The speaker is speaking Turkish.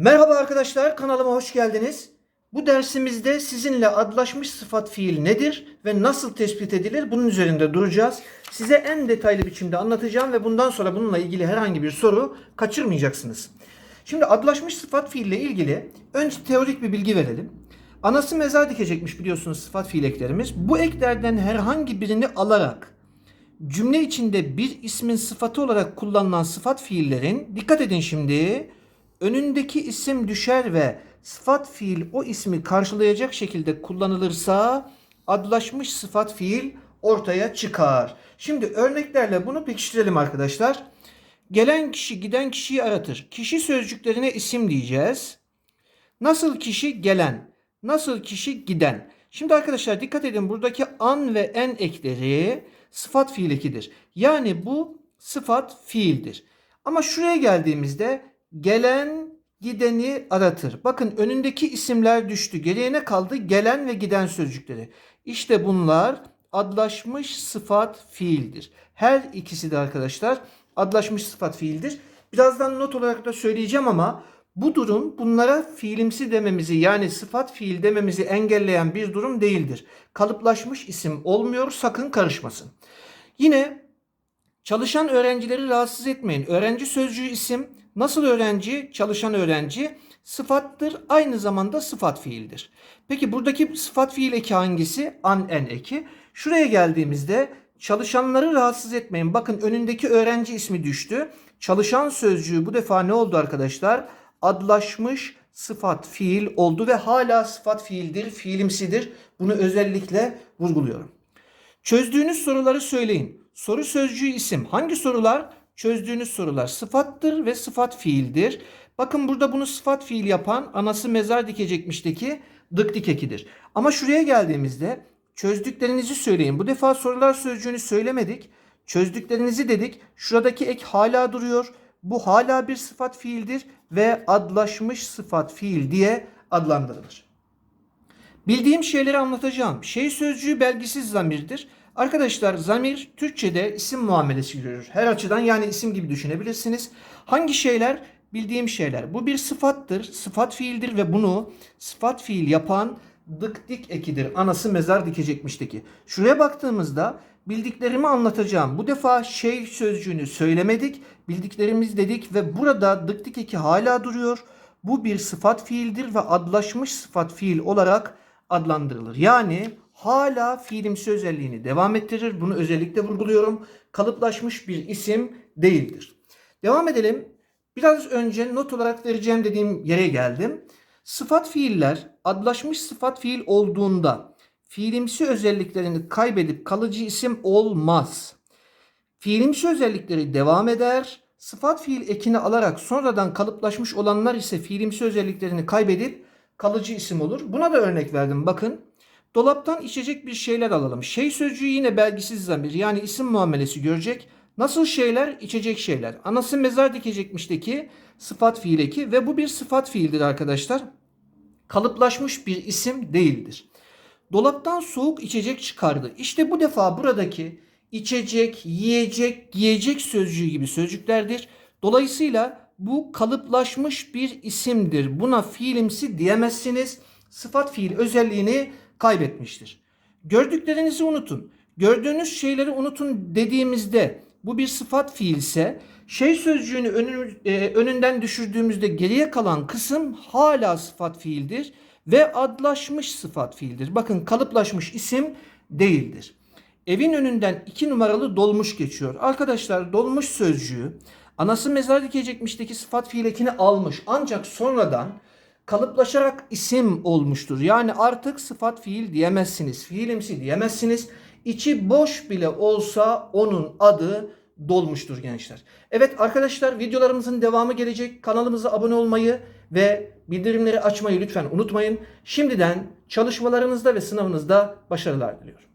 Merhaba arkadaşlar, kanalıma hoş geldiniz. Bu dersimizde sizinle adlaşmış sıfat fiil nedir ve nasıl tespit edilir bunun üzerinde duracağız. Size en detaylı biçimde anlatacağım ve bundan sonra bununla ilgili herhangi bir soru kaçırmayacaksınız. Şimdi adlaşmış sıfat fiille ilgili önce teorik bir bilgi verelim. Anası mezar dikecekmiş biliyorsunuz sıfat fiil eklerimiz. Bu eklerden herhangi birini alarak cümle içinde bir ismin sıfatı olarak kullanılan sıfat fiillerin dikkat edin şimdi önündeki isim düşer ve sıfat fiil o ismi karşılayacak şekilde kullanılırsa adlaşmış sıfat fiil ortaya çıkar. Şimdi örneklerle bunu pekiştirelim arkadaşlar. Gelen kişi giden kişiyi aratır. Kişi sözcüklerine isim diyeceğiz. Nasıl kişi gelen, nasıl kişi giden. Şimdi arkadaşlar dikkat edin buradaki an ve en ekleri sıfat fiil ekidir. Yani bu sıfat fiildir. Ama şuraya geldiğimizde gelen gideni aratır. Bakın önündeki isimler düştü. Geriye ne kaldı? Gelen ve giden sözcükleri. İşte bunlar adlaşmış sıfat fiildir. Her ikisi de arkadaşlar adlaşmış sıfat fiildir. Birazdan not olarak da söyleyeceğim ama bu durum bunlara fiilimsi dememizi yani sıfat fiil dememizi engelleyen bir durum değildir. Kalıplaşmış isim olmuyor sakın karışmasın. Yine çalışan öğrencileri rahatsız etmeyin. Öğrenci sözcüğü isim nasıl öğrenci? Çalışan öğrenci sıfattır aynı zamanda sıfat fiildir. Peki buradaki sıfat fiil eki hangisi? An en eki. Şuraya geldiğimizde çalışanları rahatsız etmeyin. Bakın önündeki öğrenci ismi düştü. Çalışan sözcüğü bu defa ne oldu arkadaşlar? Adlaşmış sıfat fiil oldu ve hala sıfat fiildir, fiilimsidir. Bunu özellikle vurguluyorum. Çözdüğünüz soruları söyleyin. Soru sözcüğü isim. Hangi sorular? Çözdüğünüz sorular sıfattır ve sıfat fiildir. Bakın burada bunu sıfat fiil yapan anası mezar dikecekmişteki dık dik ekidir. Ama şuraya geldiğimizde çözdüklerinizi söyleyin. Bu defa sorular sözcüğünü söylemedik. Çözdüklerinizi dedik. Şuradaki ek hala duruyor. Bu hala bir sıfat fiildir ve adlaşmış sıfat fiil diye adlandırılır. Bildiğim şeyleri anlatacağım. Şey sözcüğü belgisiz zamirdir. Arkadaşlar zamir Türkçe'de isim muamelesi görür. Her açıdan yani isim gibi düşünebilirsiniz. Hangi şeyler? Bildiğim şeyler. Bu bir sıfattır. Sıfat fiildir ve bunu sıfat fiil yapan dık dik ekidir. Anası mezar dikecekmişteki. Şuraya baktığımızda bildiklerimi anlatacağım. Bu defa şey sözcüğünü söylemedik. Bildiklerimiz dedik ve burada dık dik eki hala duruyor. Bu bir sıfat fiildir ve adlaşmış sıfat fiil olarak adlandırılır. Yani hala fiilimsi özelliğini devam ettirir. Bunu özellikle vurguluyorum. Kalıplaşmış bir isim değildir. Devam edelim. Biraz önce not olarak vereceğim dediğim yere geldim. Sıfat fiiller adlaşmış sıfat fiil olduğunda fiilimsi özelliklerini kaybedip kalıcı isim olmaz. Fiilimsi özellikleri devam eder. Sıfat fiil ekini alarak sonradan kalıplaşmış olanlar ise fiilimsi özelliklerini kaybedip kalıcı isim olur. Buna da örnek verdim. Bakın dolaptan içecek bir şeyler alalım. Şey sözcüğü yine belgisiz zamir yani isim muamelesi görecek. Nasıl şeyler? İçecek şeyler. Anası mezar dikecekmişteki sıfat fiil eki ve bu bir sıfat fiildir arkadaşlar. Kalıplaşmış bir isim değildir. Dolaptan soğuk içecek çıkardı. İşte bu defa buradaki içecek, yiyecek, giyecek sözcüğü gibi sözcüklerdir. Dolayısıyla bu kalıplaşmış bir isimdir. Buna fiilimsi diyemezsiniz. Sıfat fiil özelliğini kaybetmiştir. Gördüklerinizi unutun. Gördüğünüz şeyleri unutun dediğimizde bu bir sıfat fiilse şey sözcüğünü önü- e, önünden düşürdüğümüzde geriye kalan kısım hala sıfat fiildir ve adlaşmış sıfat fiildir. Bakın kalıplaşmış isim değildir. Evin önünden iki numaralı dolmuş geçiyor. Arkadaşlar dolmuş sözcüğü anası mezar dikecekmişteki sıfat fiil ekini almış. Ancak sonradan kalıplaşarak isim olmuştur. Yani artık sıfat fiil diyemezsiniz. Fiilimsi diyemezsiniz. İçi boş bile olsa onun adı dolmuştur gençler. Evet arkadaşlar videolarımızın devamı gelecek. Kanalımıza abone olmayı ve bildirimleri açmayı lütfen unutmayın. Şimdiden çalışmalarınızda ve sınavınızda başarılar diliyorum.